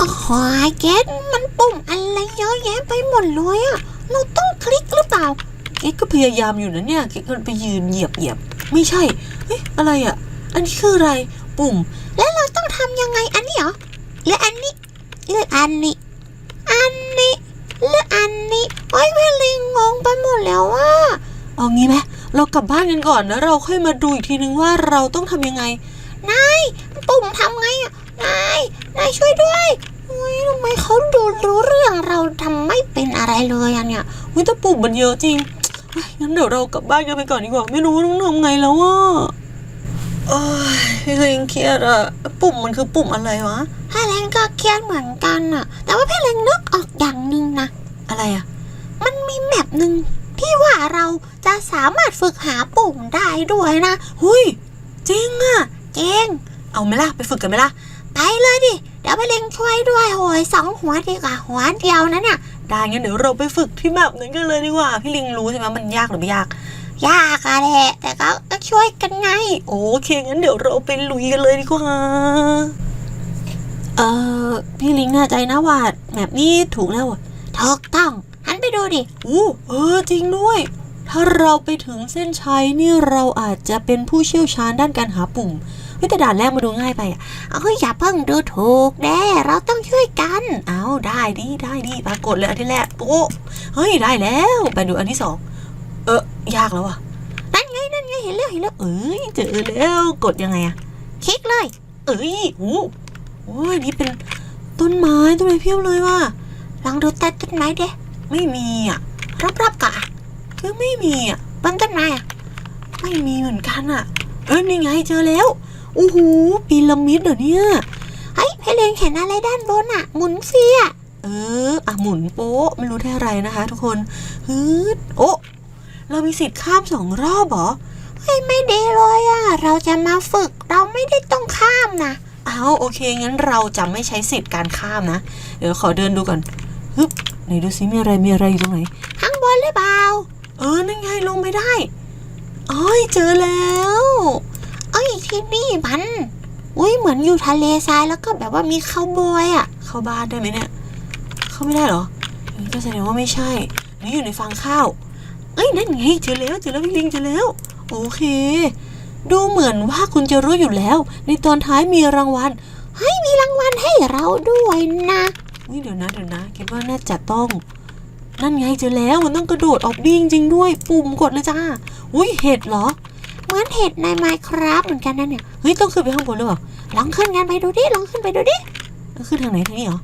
โอ้โหเกตมันปุ่มอะไรเยอะแยะไปหมดเลยอะเราต้องคลิกหรือเปล่า เก๊กก็พยายามอยู่นะเนี่ย เก๊กก็ไปยืนเหยียบเหยียบ ไม่ใช่ เฮ้ยอะไรอะอันนี้คืออะไร ปุ่ม แล้วเราต้องทำยังไงอันนี้เหรอหรืออันนี้หรืออันนี้ อันนี้หรืออันนี้ โอ้ยพี่ลิงงงไปหมดแล้วว่าเอางี้ไหมเรากลับบ้านกันก่อนนะเราค่อยมาดูอีกทีนึงว่าเราต้องทำยังไง นายปุ่มทำไงอะนาย นายช่วยด้วยโอ้ยทำไมเขาดูรู้เรื่องเราทำไม่เป็นอะไรเลยอะเนี่ยเฮ้ยแต่ปุ่มมันเยอะจริงเฮ้ยงั้นเดี๋ยวเรากลับบ้านกันไปก่อนดีกว่า ไม่รู้ว่าต้องทำไงแล้วอะโอ้ยพี่เลงเครียดอะปุ่มมันคือปุ่มอะไรวะพี่เล้งก็เครียดเหมือนกันอะแต่ว่าพี่เล้งนึกออกอย่างหนึ่งนะ อะไรอะมันมีแมปหนึ่งที่ว่าเราจะสามารถฝึกหาปุ่มได้ด้วยนะ หุยจริงอะเจงเอาไหมล่ะ ไปฝึกกันไหมล่ะ ไปเลยดิ เดี๋ยวพี่เล้งช่วยด้วยโหยสองหัวดีกว่าหัวเดียวนะเนี่ยได้งั้นเดี๋ยวเราไปฝึกที่แบบนั้นกันเลยดีกว่า พี่ลิงรู้ใช่ไหมมันยากหรือไม่ยาก ยากอะแหละแต่ก็ก็ช่วยกันไง โอเคงั้นเดี๋ยวเราไปลุยกันเลยดีกว่าเอ่อพี่ลิงแน่ใจนะว่าแบบนี้ถูกแล้วอะถูกต้องหันไปดูดิอู้เออจริงด้วย ถ้าเราไปถึงเส้นชัยนี่เราอาจจะเป็นผู้เชี่ยวชาญด้านการหาปุ่ม เฮ้ยแต่ด่านแรกมาดูง่ายไปอะเอ้ยอย่าเพิ่งดูถูกแน่เราต้องช่วยกัน เอาได้ดิได้ดิปรากฏเลยอันที่แรกโอ้เฮ้ยได้แล้วไปดูอันที่สองเออยากแล้วอะนั่นไงนั่นไงเห็นแล้วเห็นแล้วเอ้ยเจอแล้วกดยังไงอะคลิกเลย เอ้ยอู้โอ้ยนี่เป็นต้นไม้ต้นไม้เพียบเลยว่ะลองดูใต้ต้นไม้เดิไม่มีอะรอบๆกะก็ไม่มีอะบนต้นไม้อะไม่มีเหมือนกันอะ เอ้ยนี่ไงเจอแล้ว โอ้โหพีระมิดเหรอเนี่ยเฮ้ยพี่เล้งเห็นอะไรด้านบนอะหมุนเฟียเอออะหมุนโป๊ะไม่รู้ได้อะไรนะคะ ทุกคนฮึดโอ้เรามีสิทธิ์ข้ามสองรอบเหรอเฮ้ยไม่ดีเลยอะเราจะมาฝึกเราไม่ได้ต้องข้ามนะเอาโอเคงั้นเราจะไม่ใช้สิทธิ์การข้ามนะ เดี๋ยวขอเดินดูก่อนฮึบไหนดูซิมีอะไรมีอะไรอยู่ตรงไหนข้างบนหรือเปล่า เออนั่นไงลงไปได้อ้อยเจอแล้วเอ้ย ที่นี่มันอุ้ยเหมือนอยู่ทะเลทรายแล้วก็แบบว่ามีข้าวบอยอะเข้าบ้านได้ไหมเนี่ย เข้าไม่ได้เหรอก็แสดงว่าไม่ใช่นี่อยู่ในฟางข้าว เอ้ยนั่นไงเจอแล้วเจอแล้วพี่ลิงเจอแล้ว โอเค ดูเหมือนว่าคุณจะรู้อยู่แล้ว ในตอนท้ายมีรางวัลเฮ้มีรางวัลให้เราด้วยนะนี่เดี๋ยวนะเดี๋ยวนะคิดว่าน่าจะต้อง นั่นไงเจอแล้วมันต้องกระโดดออกดิ้งจริงด้วย ปุ่มกดเลยจ้าอุ้ยเห็ดเหรอ เหมือนเห็ดในไมครับเหมือนกันนะเนี่ยเฮ้ยต้องขึ้นไปข้างบนหรือเปล่าลองขึ้นกันไปดูดิลองขึ้นไปดูดิขึ้นทางไหนทางนี้เหรอ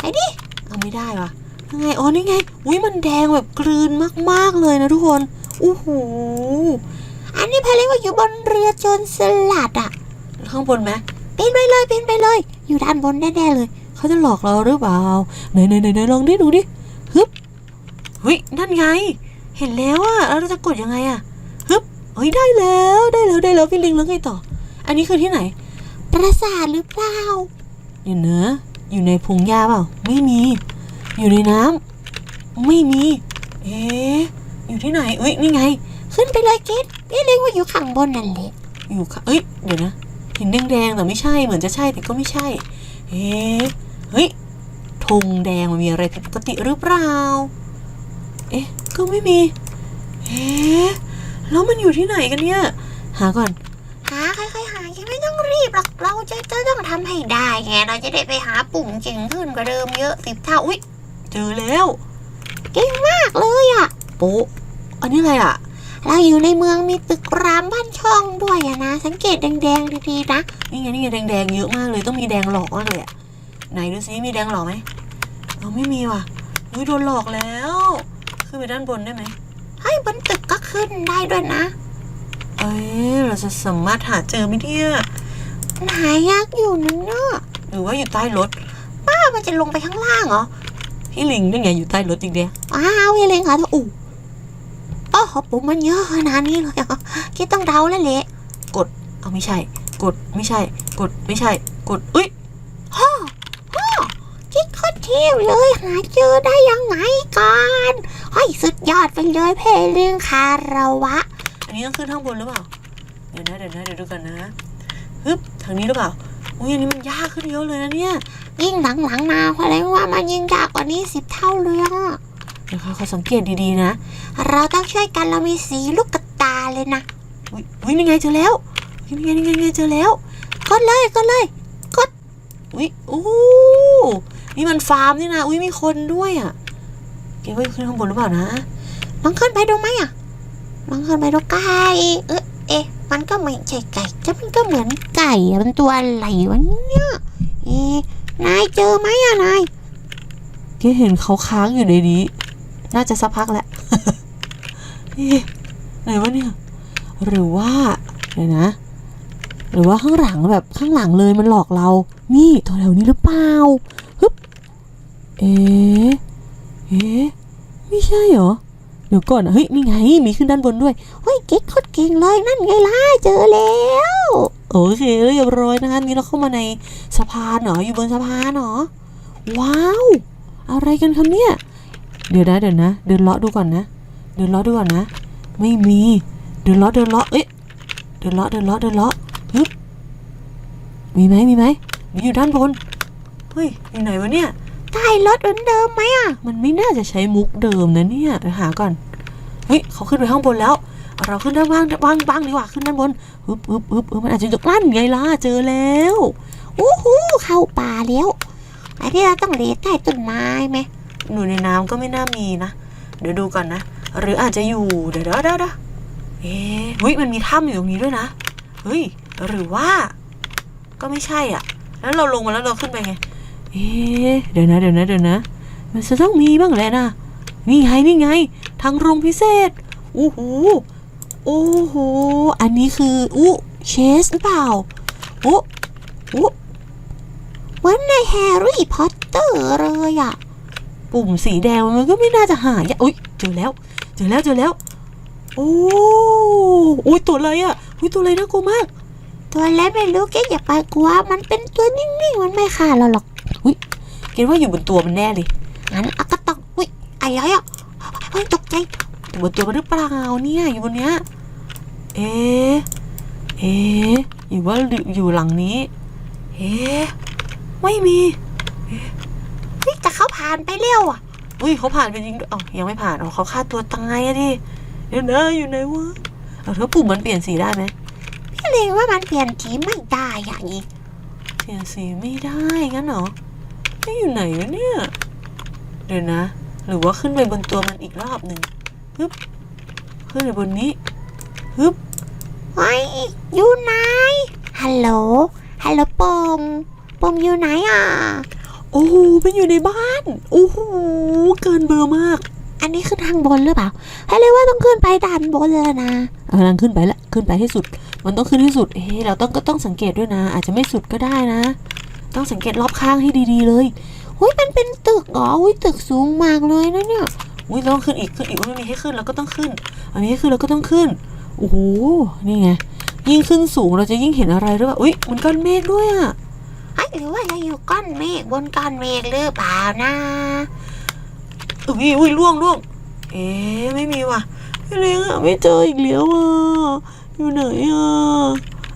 ไปดิเอาไม่ได้ว่ะยังไงอ๋อนี่ไงอุ้ยมันแดงแบบกลืนมากๆเลยนะทุกคนอู้หูอันนี้พาเรียกว่าอยู่บนเรือโจรสลัดอะข้างบนไหมปีนไปเลยปีนไปเลย อยู่ด้านบนแน่ๆเลยเขาจะหลอกเราหรือเปล่าไหนไหนไหนลองดิดูดิฮึบเฮ้ยนั่นไง เห็นแล้วอะแล้วเราจะกดยังไงอะ เฮ้ยได้แล้วได้แล้วได้แล้วพี่ลิงแล้วไงต่อ อันนี้คือที่ไหน ปราสาทหรือเปล่าเดี๋ยวนะอยู่ในพงหญ้าเปล่าไม่มี อยู่ในน้ำไม่มี เอ๊ะอยู่ที่ไหนเอ้ยนี่ไง ขึ้นไปเลยเกดพี่เรียกว่าอยู่ข้างบนนั่นแหละอยู่ค่ะเอ้ยเดี๋ยวนะเห็นแดงๆแต่ไม่ใช่เหมือนจะใช่แต่ก็ไม่ใช่เอ๊ะเฮ้ยธงแดงมันมีอะไรผิดปกติหรือเปล่า เอ๊ะ ก็ไม่มี เอ๊ะ แล้วมันอยู่ที่ไหนกันเนี่ย หาก่อน หาค่อยๆหายังไม่ต้องรีบหรอกเราจะจะต้องทำให้ได้ไงเราจะได้ไปหาปุ่มเก่งขึ้นกว่าเดิมเยอะสิบเท่าอุ้ยเจอแล้วเก่งมากเลยอะโป๊ะอันนี้อะไรอะ เราอยู่ในเมืองมีตึกรามบ้านช่องด้วยอะนะ สังเกตแดงๆดีๆนะนี่ไงนี่ไงแดงๆเยอะมากเลยต้องมีแดงหลอกมากเลยอะไหนดูซิมีแดงหลอกไหมเอาไม่มีว่ะอุ้ยโดนหลอกแล้ว ขึ้นไปด้านบนได้ไหมเฮ้ ยบนตึกก็ขึ้นได้ด้วยนะ เอ้ยเราจะสามารถหาเจอไหมเนี่ยมันหายากอยู่นะเนอะหรือว่าอยู่ใต้รถป้ามันจะลงไปข้างล่างเหรอพี่ลิงนี่ไงอยู่ใต้รถจริงเดียอ้าวพี่เลงค่ะอู้โอ้โหปุ่มมันเยอะขนาดนี้เลยเหรอคิดต้องเดาแล้วแหละเอาไม่ใช่ กดไม่ใช่ กดไม่ใช่ กดเอ้ย ฮ่อฮ่อคิดโคต รเที่ยวเลยหาเจอได้ยังไงกันเฮ้ยสุดยอดไปเลยเพลิงคาราวะ อันนี้ต้องขึ้นข้างบนหรือเปล่า เดี๋ยวนะเดี๋ยวนะเดี๋ยวดูกันนะฮึบทางนี้หรือเปล่าอุ้ยอันนี้มันยากขึ้นเยอะเลยนะเนี่ยยิ่งหลังๆมาแสดงว่ามันยิ่งยากกว่านี้สิบเท่าเลยอะเดี๋ยวเขาสังเกตดีๆนะ เราต้องช่วยกันเรามีสีลูกกระตาเลยนะอุ้ยอุ้ยนี่ไงเจอแล้วอุ๊ยนี่ไงนี่ไงนี่ไงเจอแล้วก็เลยก็เลยอุ้ยโอ้ นี่มันฟาร์มนี่นะอุ้ยมีคนด้วยอะเกว่าขึ้นข้างบนหรือเปล่านะลองขึ้นไปดูไหมอะลองขึ้นไปดูไก่เอ๊ะเอ๊ะมันก็ไม่ใช่ไก่แต่มันก็เหมือนไก่อะมันตัวอะไรวะเนี่ยเอ๊ะนายเจอไหมอะนายเกเห็นเขาค้างอยู่ในนี้ น่าจะสักพักแหละเอ๊ะไหนวะเนี่ย หรือว่าเดี๋ยวนะ หรือว่าข้างหลังแบบข้างหลังเลยมันหลอกเรา นี่ตัวแถวนี้หรือเปล่า เอ๊ะเอ๊ะไม่ใช่เหรอ เดี๋ยวก่อนนะเฮ้ยนี่ไง มีขึ้นด้านบนด้วยเฮ้ยเก๊กโคตรเก่งเลยนั่นไงล่ะเจอแล้วโอเคเรียบร้อยนะคะนี่เราเข้ามาในสะพานเหรออยู่บนสะพานเหรอว้าวอะไรกันครับเนี่ยเดี๋ยวนะเดี๋ยวนะ เดินเลาะดูก่อนนะ เดินเลาะดูก่อนนะ ไม่มี เดินเลาะเดินเลาะเอ๊ะเดินเลาะเดินเลาะเดินเลาะฮึมีไหมมีไหมมีอยู่ด้านบนเฮ้ยอยู่ไหนวะเนี่ย ใต้รถเหมือนเดิมไหมอะมันไม่น่าจะใช้มุกเดิมนะเนี่ยเดี๋ยวหาก่อน เฮ้ยเขาขึ้นไปข้างบนแล้ว เราขึ้นด้านบ้างบ้างบ้างดีกว่าขึ้นด้านบนฮึบฮึบฮึบฮึบมันอาจจะอยู่นั่นไงล่ะเจอแล้วอู้หูเข้าป่าแล้วไอันนี้เราต้องเลดใต้ต้นไม้ไหมหนูในน้ำก็ไม่น่ามีนะ เดี๋ยวดูก่อนนะ หรืออาจจะอยู่เดี๋ยวเดี๋ยวเดี๋ยวเดี๋ยวเอ๊ะเฮ้ยมันมีถ้ำอยู่ตรงนี้ด้วยนะ เฮ้ย หรือว่า ก็ไม่ใช่อะ แล้วเราลงมาแล้วเราขึ้นไปไง เอ๊ะเดี๋ยวนะเดี๋ยวนะเดี๋ยวนะ มันจะต้องมีบ้างแหละนะนี่ไงนี่ไง ทางโรงพิเศษอู้หูโอ้โหอันนี้คืออู้เชสหรือเปล่าโอ้โอ้เหมือนในแฮร์รี่พอตเตอร์เลยอะปุ่มสีแดงมันก็ไม่น่าจะหายอุ้ยเจอแล้ว เจอแล้วเจอแล้ว โอ้อุ้ยตัวอะไรอะอุ้ยตัวอะไรน่ากลัวมาก ตัวเล็กไม่รู้แกอย่าไปกลัว มันเป็นตัวนิ่งๆ มันไม่ฆ่าเราหรอก คิดว่าอยู่บนตัวมันแน่เลยงั้นอากต้องอุ้ยอะไรอะเฮ้ยตกใจอยู่บนตัวมันหรือเปล่าเนี่ยอยู่บนเนี้ยเอ๊เอ๊ะหรือว่าอยู่หลังนี้ เอ๊ไม่มีเฮ้ยแต่เขาผ่านไปเร็วอะอุ้ยเขาผ่านไปจริงด้วยอ๋อยังไม่ผ่านอ๋อเขาฆ่าตัวตายอะดิเดี๋ยวนะอยู่ไหนวะเอาแล้วปุ่มมันเปลี่ยนสีได้ไหมพี่เลงว่ามันเปลี่ยนทีไม่ได้อย่างนี้เปลี่ยนสีไม่ได้งั้นเหรอ ไม่อยู่ไหนวะเนี่ย เดี๋ยวนะ หรือว่าขึ้นไปบนตัวมันอีกรอบหนึ่งฮึบขึ้นไปบนนี้ฮึบเฮ้ยอยู่ไหน ฮัลโหล ฮัลโหลปมปมอยู่ไหนอะ โอ้โหเป็นอยู่ในบ้าน โอ้โห เกินเบอร์มาก อันนี้ขึ้นทางบนหรือเปล่าให้เลยว่าต้องขึ้นไปด้านบนเลยนะเอากำลังขึ้นไปละ ขึ้นไปให้สุด มันต้องขึ้นให้สุดเอ๊ะเราต้องก็ต้องสังเกตด้วยนะ อาจจะไม่สุดก็ได้นะ ต้องสังเกตรอบข้างให้ดีๆเลยอุ้ยมันเป็นตึกเหรออุ้ยตึกสูงมากเลยนะเนี่ยอุ้ยเราต้องขึ้นอีกขึ้นอีกว่าไม่มีให้ขึ้นเราก็ต้องขึ้น อันนี้ให้ขึ้นเราก็ต้องขึ้นโอ้โหนี่ไงยิ่งขึ้นสูงเราจะยิ่งเห็นอะไรหรือเปล่าอุ้ยมันก้อนเมฆด้วยอะไอ้ยหรือว่าเราอยู่ก้อนเมฆบนก้อนเมฆหรือเปล่านะอุ้ยอุ้ยล่วงล่วงเอ๊ะไม่มีว่ะพี่เล้งอะไม่เจออีกแล้วอะอยู่ไหนอะ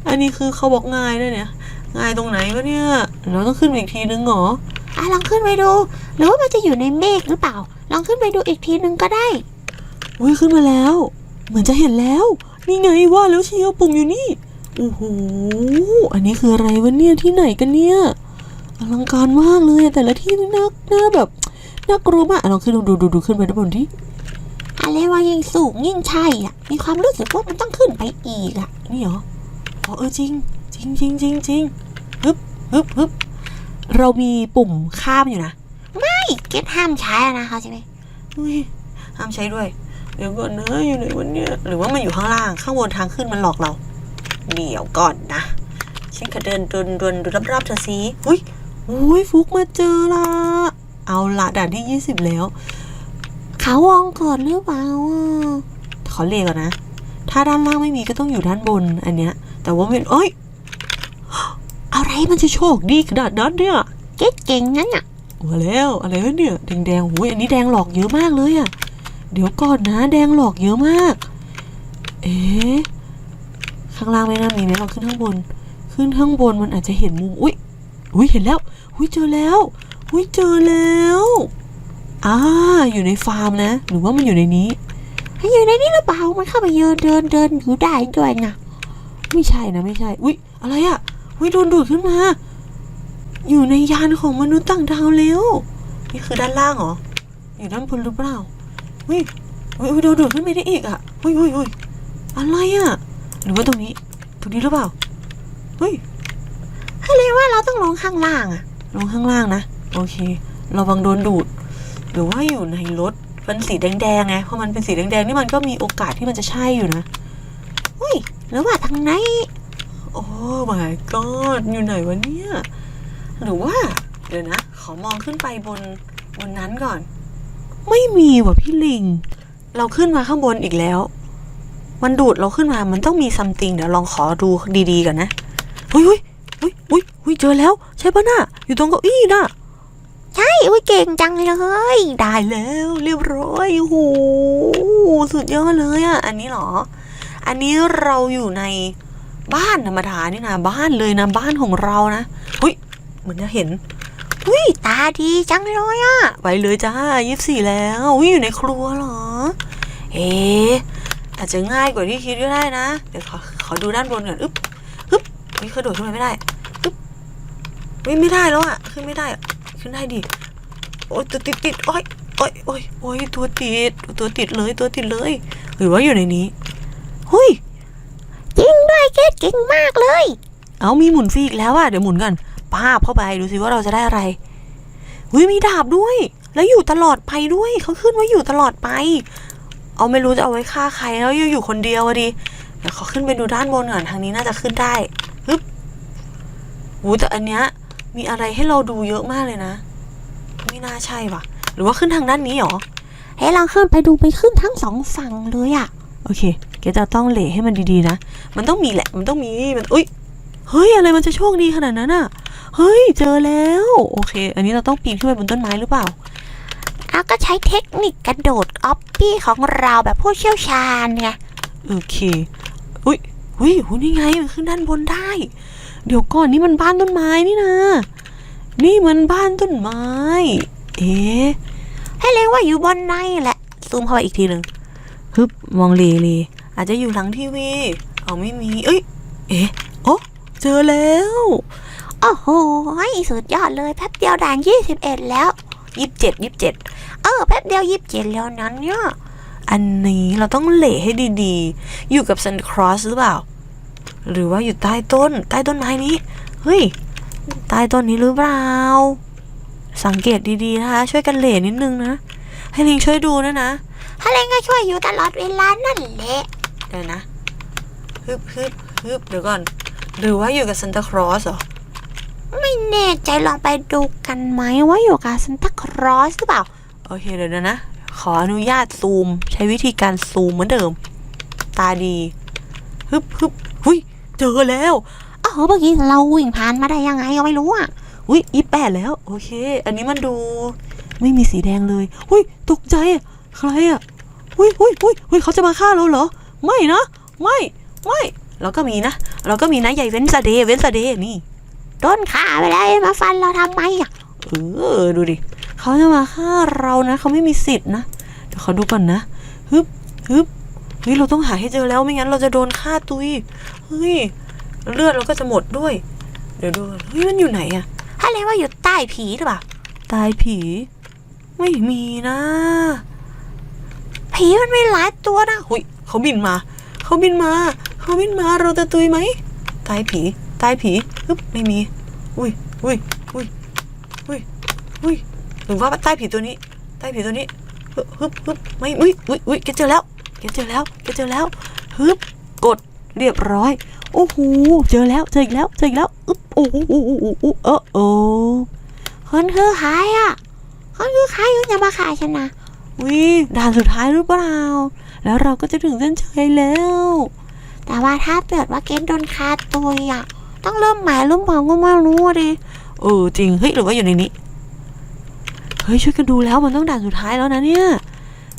อันนี้คือเขาบอกง่ายด้วยเนี่ย ง่ายตรงไหนวะเนี่ย เราต้องขึ้นไปอีกทีนึงเหรออะลองขึ้นไปดู หรือว่ามันจะอยู่ในเมฆหรือเปล่า ลองขึ้นไปดูอีกทีนึงก็ได้ อุ้ยขึ้นมาแล้ว เหมือนจะเห็นแล้ว นี่ไงว่าแล้วเชียวปุ่มอยู่นี่โอ้โหอันนี้คืออะไรวะเนี่ยที่ไหนกันเนี่ยอลังการมากเลยอะแต่ละที่มันน่าน่าแบบน่ากลัวมากอะลองขึ้นลองดูดูดูขึ้นไปด้านบนที่อะไรว่ายิ่งสูงยิ่งใช่อะ มีความรู้สึกว่ามันต้องขึ้นไปอีกอะนี่เหรออ๋อเออจริง จริงจริงจริงจริง ฮึบฮึบฮึบเรามีปุ่มข้ามอยู่นะ ไม่เก็ตห้ามใช้นะเขาใช่ไหมอุ้ยห้ามใช้ด้วย เดี๋ยวก่อนนะอยู่ไหนวันเนี้ยหรือว่ามันอยู่ข้างล่างข้างบนทางขึ้นมันหลอกเรา เดี๋ยวก่อนนะฉันขอเดินดนดนดูรอบๆเธอสิอุ้ยอุ้ยฟุกมาเจอละเอาละด่านที่ยี่สิบแล้ว เขาวองก่อนหรือเปล่าอะขอเลก่อนนะ ถ้าด้านล่างไม่มีก็ต้องอยู่ด้านบนอันเนี้ย แต่ว่ามันเอ้ยอะไร มันจะโชคดีขนาดนั้นเนี่ยเก็ตเก่งนั้นอะมาแล้วอะไรวะเนี่ยแดงแดงๆโอ้ยอันนี้แดงหลอกเยอะมากเลยอะเดี๋ยวก่อนนะ แดงหลอกเยอะมาก เอ๊ะข้างล่างไม่น่ามีไหมเราขึ้นข้างบน ขึ้นข้างบนมันอาจจะเห็นมุมอุ้ยอุ้ยเห็นแล้วอุ้ยเจอแล้วอุ้ยเจอแล้วอ่าอยู่ในฟาร์มนะ หรือว่ามันอยู่ในนี้ให้อยู่ในนี้หรือเปล่ามันเข้าไปเดินเดินเดินอยู่ได้ด้วยนะไม่ใช่นะไม่ใช่อุ้ยอะไรอะ่ะอุ้ยโดนดูดขึ้นมา อยู่ในยานของมนุษย์ต่างดาวแล้ว นี่คือด้านล่างเหรอ อยู่ด้านบนหรือเปล่าอุ้ยอุ้ยอุ้ยโดนดูดขึ้นไปได้อีกอะ่ะอุ้ยอุ้ยอุ้ยอะไรอะ่ะ หรือว่าตรงนี้ ตรงนี้หรือเปล่าเฮ้ยให้เรียกว่าเราต้องลงข้างล่างอะลงข้างล่างนะ โอเค ระวังโดนดูด หรือว่าอยู่ในรถเป็นสีแดงๆไงเพราะมันเป็นสีแดงๆนี่มันก็มีโอกาสที่มันจะใช่อยู่นะอุ้ยหรือว่าทางไหนโอ้ my god อยู่ไหนวะเนี่ย หรือว่า เดี๋ยวนะ ขอมองขึ้นไปบนบนนั้นก่อน ไม่มีว่ะพี่ลิง เราขึ้นมาข้างบนอีกแล้ว มันดูดเราขึ้นมา มันต้องมีซัมติงเดี๋ยวลองขอดูดีๆก่อนนะเฮ้ยเฮ้ยเฮ้ยเฮ้ยเฮ้ยเจอแล้ว ใช่ปะน่ะ อยู่ตรงเก้าอี้น่ะใช่อุ้ยเก่งจังเลย ได้แล้ว เรียบร้อยโอ้โหสุดยอดเลยอะ อันนี้เหรอ อันนี้เราอยู่ใน บ้านธรรมดานี่นะบ้านเลยนะบ้านของเรานะเฮ้ยเหมือนจะเห็นอุ้ยตาดีจังเลยอะไปเลยจ้ายี่สี่แล้วอุ๊ยอยู่ในครัวเหรอ เอ๊อาจจะง่ายกว่าที่คิดก็ได้นะเดี๋ยวขอขอดูด้านบนก่อนอึ๊บฮึบเฮ้ยกระโดดขึ้นมาไม่ได้อึ๊บเฮ้ยไม่ได้แล้วอะขึ้นไม่ได้อะขึ้นได้ดิโอ๊ยตัวติดติดโอ๊ยโอ๊ยโอ๊ยโอ๊ยตัวติดตัวติดเลยตัวติดเลย หรือว่าอยู่ในนี้เฮ้ย เกดเก่งมากเลย เอามีหมุนฟรีอีกแล้วอะเดี๋ยวหมุนก่อนป้าบเข้าไปดูสิว่าเราจะได้อะไรเฮ้ยมีดาบด้วย แล้วอยู่ตลอดไปด้วยเขาขึ้นว่าอยู่ตลอดไป เอาไม่รู้จะเอาไว้ฆ่าใครแล้วอยู่อยู่คนเดียวอะดิเดี๋ยวขอขึ้นไปดูด้านบนก่อนทางนี้น่าจะขึ้นได้ฮึบหูแต่อันเนี้ยมีอะไรให้เราดูเยอะมากเลยนะ ไม่น่าใช่ปะหรือว่าขึ้นทางด้านนี้เหรอให้เราขึ้นไปดูไปขึ้นทั้งสองฝั่งเลยอะโอเคเกจะต้องเหล่ให้มันดีๆนะ มันต้องมีแหละ มันต้องมี มันอุ้ย เฮ้ย อะไรมันจะโชคดีขนาดนั้นอะเฮ้ย เจอแล้ว โอเค อันนี้เราต้องปีนขึ้นไปบนต้นไม้หรือเปล่าเราก็ใช้เทคนิคกระโดดออฟปี้ของเราแบบผู้เชี่ยวชาญไง โอเค อุ้ยอุ้ยหูนี่ไง มันขึ้นด้านบนได้ เดี๋ยวก่อนนี่มันบ้านต้นไม้นี่นะ นี่มันบ้านต้นไม้ เอ๊ะให้เรียกว่าอยู่บนในแหละ ซูมเข้าไปอีกทีหนึ่งฮึบมองเลเล อาจจะอยู่หลังทีวีเอาไม่มี เอ้ย เอ๊ะโอ้เจอแล้ว โอ้โหสุดยอดเลยแป๊บเดียวด่าน21แล้วยี่สิบเจ็ดยี่สิบเจ็ดเออแป๊บเดียว27แล้วนั้นเนี่ยอันนี้เราต้องเหล่ให้ดีๆ อยู่กับซันครอสหรือเปล่า หรือว่าอยู่ใต้ต้น ใต้ต้นไม้นี้ เฮ้ย ใต้ต้นนี้หรือเปล่า สังเกตดีๆนะคะ ช่วยกันเหล่นิดนึงนะ ให้ลิงช่วยดูนะนะให้เล่นก็ช่วยอยู่ตลอดเวลานั่นแหละ เดี๋ยวนะฮึบฮึบฮึบเดี๋ยวก่อน หรือว่าอยู่กับซันตาครอสเหรอ ไม่แน่ใจลองไปดูกันไหมว่าอยู่กับซันตาครอสหรือเปล่า โอเคเดี๋ยวนะ ขออนุญาตซูม ใช้วิธีการซูมเหมือนเดิม ตาดีฮึบฮึบหุยเจอแล้วเออเมื่อกี้เราวิ่งผ่านมาได้ยังไงก็ไม่รู้อะอุ้ยยี่แปดแล้ว โอเค อันนี้มันดู ไม่มีสีแดงเลย อุ้ยตกใจอะใครอะอุ้ยอุ้ยอุ้ยอุ้ยเขาจะมาฆ่าเราเหรอ ไม่นะ ไม่ ไม่ เราก็มีนะ เราก็มีนะใหญ่เว้นซาเดย์เว้นซาเดย์นี่ต้นขาไปแล้วมาฟันเราทำไมอะ เออ ดูดิเขาจะมาฆ่าเรานะเขาไม่มีสิทธิ์นะเดี๋ยวขอดูก่อนนะฮึบฮึบเฮ้ยเราต้องหาให้เจอแล้วไม่งั้นเราจะโดนฆ่าตุยเฮ้ยเลือดเราก็จะหมดด้วย เดี๋ยวดูก่อนเฮ้ยมันอยู่ไหนอะให้เล่นว่าอยู่ใต้ผีหรือเปล่าตายผี ไม่มีนะ ผีมันมีหลายตัวนะหุย เขาบินมา เขาบินมา เขาบินมา เราจะตุยไหม ตายผี ตายผีฮึบไม่มี อุ้ยอุ้ยอุ้ยอุ้ยอุ้ยหรือว่าใต้ผีตัวนี้ ใต้ผีตัวนี้ฮึบฮึบฮึบไม่อุ้ยอุ้ยอุ้ยแกเจอแล้วแกเจอแล้วแกเจอแล้วฮึบกดเรียบร้อย โอ้โห เจอแล้ว เจออีกแล้ว เจออีกแล้วอึ๊บโอ้โหโอ้โหโอ้โหเออโอ้คนคือใครอะคนคือใครคุณจะมาฆ่าฉันนะ วิด่านสุดท้ายหรือเปล่า แล้วเราก็จะถึงเส้นชัยแล้ว แต่ว่าถ้าเกิดว่าเกดโดนคาตัวอะต้องเริ่มใหม่เริ่มเปล่าก็ไม่รู้อะดิเออจริงเฮ้ยหรือว่าอยู่ในนี้เฮ้ยช่วยกันดูแล้วมันต้องด่านสุดท้ายแล้วนะเนี่ย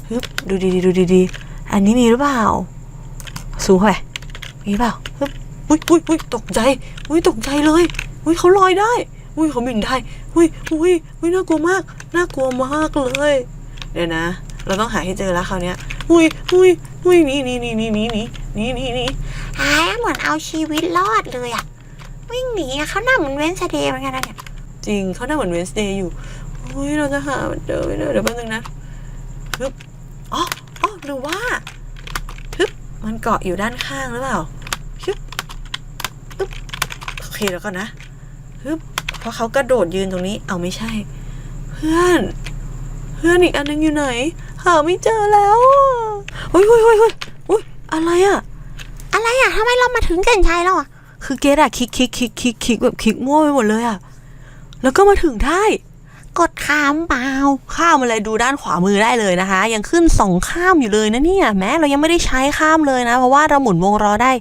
ฮึบดูดีๆดูดีๆอันนี้มีหรือเปล่าสูงเข้าไปมีเปล่าฮึบอุ้ยอุ้ยอุ้ยตกใจอุ้ยตกใจเลยอุ้ยเขาลอยได้อุ้ยเขาบินได้อุ้ยอุ้ยอุ้ยน่ากลัวมากน่ากลัวมากเลย เดี๋ยวนะ เราต้องหาให้เจอแล้วคราวเนี้ยอุ้ยอุ้ยอุ้ยหนี่นี่นี่นี่นี่นี่นี่นี่นี่หายเหมือนเอาชีวิตรอดเลยอะวิ่งหนีอะเขาหน้าเหมือนเวนสเดย์เหมือนกันนะเนี่ยจริงเขาหน้าเหมือนเวนสเดย์อยู่อุ้ยเราจะหามันเจอไหมเนี่ยเดี๋ยวแป๊บนึงนะฮึบอ๋ออ๋อหรือว่าฮึบมันเกาะอยู่ด้านข้างหรือเปล่าฮึบอึ๊บโอเคแล้วก่อนนะฮึบเพราะเขากระโดดยืนตรงนี้ เอาไม่ใช่ เพื่อน เพื่อนอีกอันนึงอยู่ไหน หาไม่เจอแล้วอุ้ยอุ้ยอุ้ยอุ้ยอุ้ยอะไรอะอะไรอะทำไมเรามาถึงเก่นชัยแล้วอะคือเกดอะคลิกคลิกคลิกคลิกคลิกแบบคลิกมั่วไปหมดเลยอะแล้วก็มาถึงได้กดขามเปล่าข้ามอะไรดูด้านขวามือได้เลยนะคะ ยังขึ้นสองข้ามอยู่เลยนะเนี่ยแม้เรายังไม่ได้ใช้ข้ามเลยนะ เพราะว่าเราหมุนวงล้อได้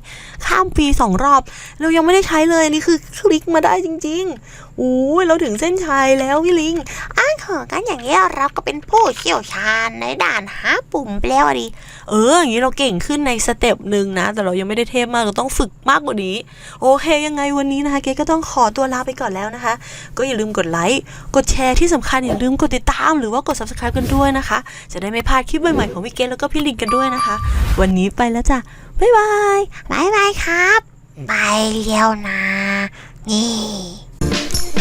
ข้ามฟรีสองรอบ เรายังไม่ได้ใช้เลยอันนี่คือคลิกมาได้จริง ๆ อู้ยเราถึงเส้นชัยแล้วพี่ลิงอ้าวเถอกันอย่างนี้ยเราก็เป็นผู้เชี่ยวชาญในด่านหาปุ่มไปแล้วดิเอออย่างนี้เราเก่งขึ้นในสเต็ปหนึ่งนะ แต่เรายังไม่ได้เทพมากเราต้องฝึกมากกว่านี้ โอเคยังไงวันนี้นะคะเกก็ต้องขอตัวลาไปก่อนแล้วนะคะ ก็อย่าลืมกดไลค์กดแชร์ที่สำคัญอย่าลืมกดติดตามหรือว่ากด subscribe กันด้วยนะคะ จะได้ไม่พลาดคลิปใหม่ๆของพี่เกแล้วก็พี่ลิงกันด้วยนะคะ วันนี้ไปแล้วจ้ะบ๊ายบายบายบายครับไปเลี้ยวนะนี่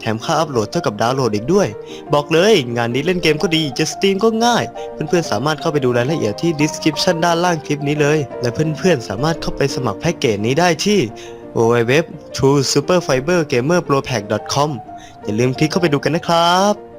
แถมค่าอัพโหลดเท่ากับดาวน์โหลดอีกด้วย บอกเลยงานนี้เล่นเกมก็ดีจะสตรีมก็ง่าย เพื่อนๆสามารถเข้าไปดูรายละเอียดที่ description ด้านล่างคลิปนี้เลย และเพื่อนๆสามารถเข้าไปสมัครแพ็กเกจนี้ได้ที่ www.truesuperfibergamerpropack.com อย่าลืมคลิกเข้าไปดูกันนะครับ